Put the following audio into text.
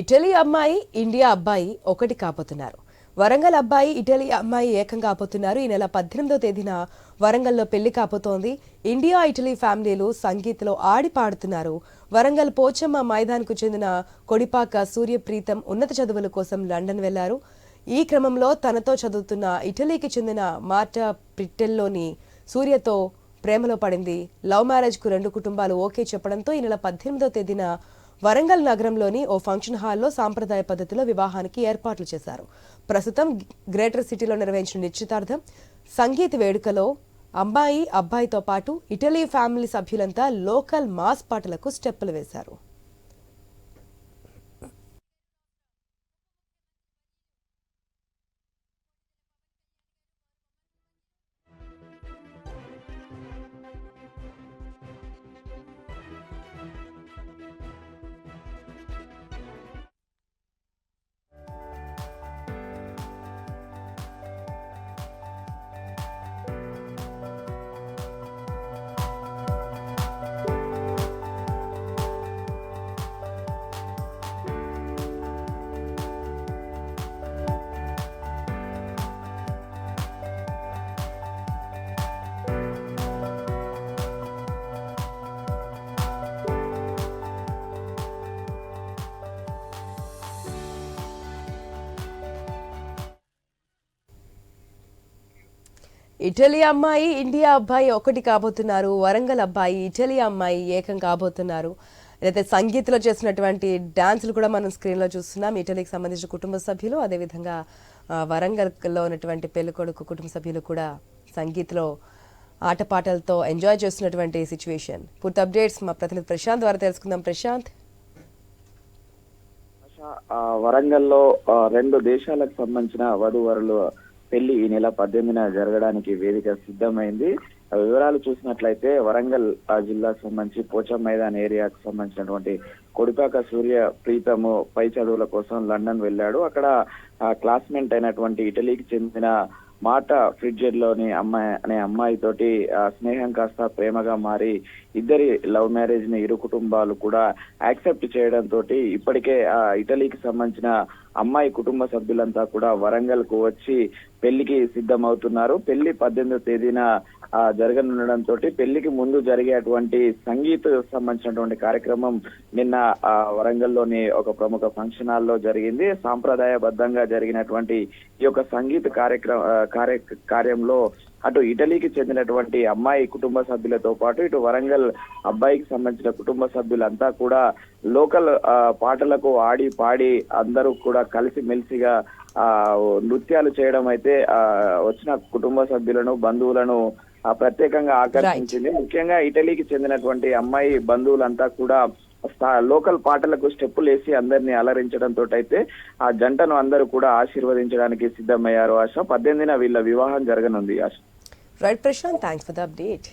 Italy అమ్మాయి India అబ్బాయి ఒకటి కాపోతున్నారు వరంగల్ అబ్బాయి ఇటలీ అమ్మాయి ఏకం కాబోతున్నారు. ఈ నెల పద్దెనిమిదో తేదీన వరంగల్లో పెళ్ళి కాపోతోంది ఇండియా ఇటలీ ఫ్యామిలీలు సంగీత్లో ఆడి పాడుతున్నారు. వరంగల్ పోచమ్మ మైదాన్కు చెందిన కొడిపాక సూర్యప్రీతం ఉన్నత చదువుల కోసం లండన్ వెళ్ళారు. ఈ క్రమంలో తనతో చదువుతున్న ఇటలీకి చెందిన మార్టా ప్రిట్టెల్లోని సూర్యతో ప్రేమలో పడింది. లవ్ మ్యారేజ్కు రెండు కుటుంబాలు ఓకే చెప్పడంతో ఈ నెల పద్దెనిమిదో తేదీన వరంగల్ నగరంలోని ఓ ఫంక్షన్ హాల్లో సాంప్రదాయ పద్ధతిలో వివాహానికి ఏర్పాట్లు చేశారు. ప్రస్తుతం గ్రేటర్ సిటీలో నిర్వహించిన నిశ్చితార్థం సంగీత్ వేడుకలో అమ్మాయి అబ్బాయితో పాటు ఇటలీ ఫ్యామిలీ సభ్యులంతా లోకల్ మాస్ పాటలకు స్టెప్పులు వేశారు. ఇటలీ అమ్మాయి ఇండియా అబ్బాయి ఒకటి కాబోతున్నారు. వరంగల్ అబ్బాయి ఇటలీ అమ్మాయి ఏకం కాబోతున్నారు. అయితే సంగీత్లో చేసినటువంటి డాన్సులు కూడా మనం స్క్రీన్లో చూస్తున్నాం. ఇటలీకి సంబంధించిన కుటుంబ సభ్యులు అదేవిధంగా వరంగల్లో ఉన్నటువంటి పెళ్ళికొడుకు కుటుంబ సభ్యులు కూడా సంగీత్లో ఆటపాటలతో ఎంజాయ్ చేస్తున్నటువంటి సిచ్యువేషన్. పూర్తి అప్డేట్స్ మా ప్రతినిధి ప్రశాంత్ ద్వారా తెలుసుకుందాం. ప్రశాంత్. వరంగల్లో రెండు దేశాలకు సంబంధించిన వధువరులు పెళ్ళి ఈ నెల పద్దెనిమిదిన జరగడానికి వేదిక సిద్ధమైంది. ఆ వివరాలు చూసినట్లయితే వరంగల్ జిల్లాకు సంబంధించి పోచం మైదాన్ ఏరియాకు సంబంధించినటువంటి కొడిపాక సూర్య ప్రీతము పై చదువుల కోసం లండన్ వెళ్ళాడు. అక్కడ క్లాస్మేట్ అయినటువంటి ఇటలీకి చెందిన మాట ఫ్రిడ్జర్లోని అమ్మాయి అనే అమ్మాయి తోటి ఆ, స్నేహం కాస్త ప్రేమగా మారి ఇద్దరి లవ్ మ్యారేజ్ని ఇరు కుటుంబాలు కూడా యాక్సెప్ట్ చేయడం తోటి ఇప్పటికే ఆ ఇటలీకి సంబంధించిన అమ్మాయి కుటుంబ సభ్యులంతా కూడా వరంగల్కు వచ్చి పెళ్ళికి సిద్ధమవుతున్నారు. పెళ్ళి పద్దెనిమిదో తేదీన ఆ, పెళ్ళికి ముందు జరిగేటువంటి సంగీత్ సంబంధించినటువంటి కార్యక్రమం నిన్న ఆ, వరంగల్లోని ఒక ప్రముఖ ఫంక్షన్ హాల్లో జరిగింది. సాంప్రదాయబద్ధంగా జరిగినటువంటి ఈ యొక్క సంగీత కార్యక్రమ కార్య కార్యంలో అటు ఇటలీకి చెందినటువంటి అమ్మాయి కుటుంబ సభ్యులతో పాటు ఇటు వరంగల్ అబ్బాయికి సంబంధించిన కుటుంబ సభ్యులంతా కూడా లోకల్ పాటలకు ఆడి పాడి అందరూ కూడా కలిసి మెలిసిగా ఆ నృత్యాలు చేయడం అయితే ఆ వచ్చిన కుటుంబ సభ్యులను బంధువులను ప్రత్యేకంగా ఆకర్షించింది. ముఖ్యంగా ఇటలీకి చెందినటువంటి అమ్మాయి బంధువులంతా కూడా లోకల్ పాటలకు స్టెప్పులు వేసి అందరినీ అలరించడంతో అయితే ఆ జంటను అందరూ కూడా ఆశీర్వదించడానికి సిద్ధమయ్యారు ఆశ. పద్దెనిమిదిన వీళ్ళ వివాహం జరగనుంది ఆశ. Right, Prashant, thanks for the update.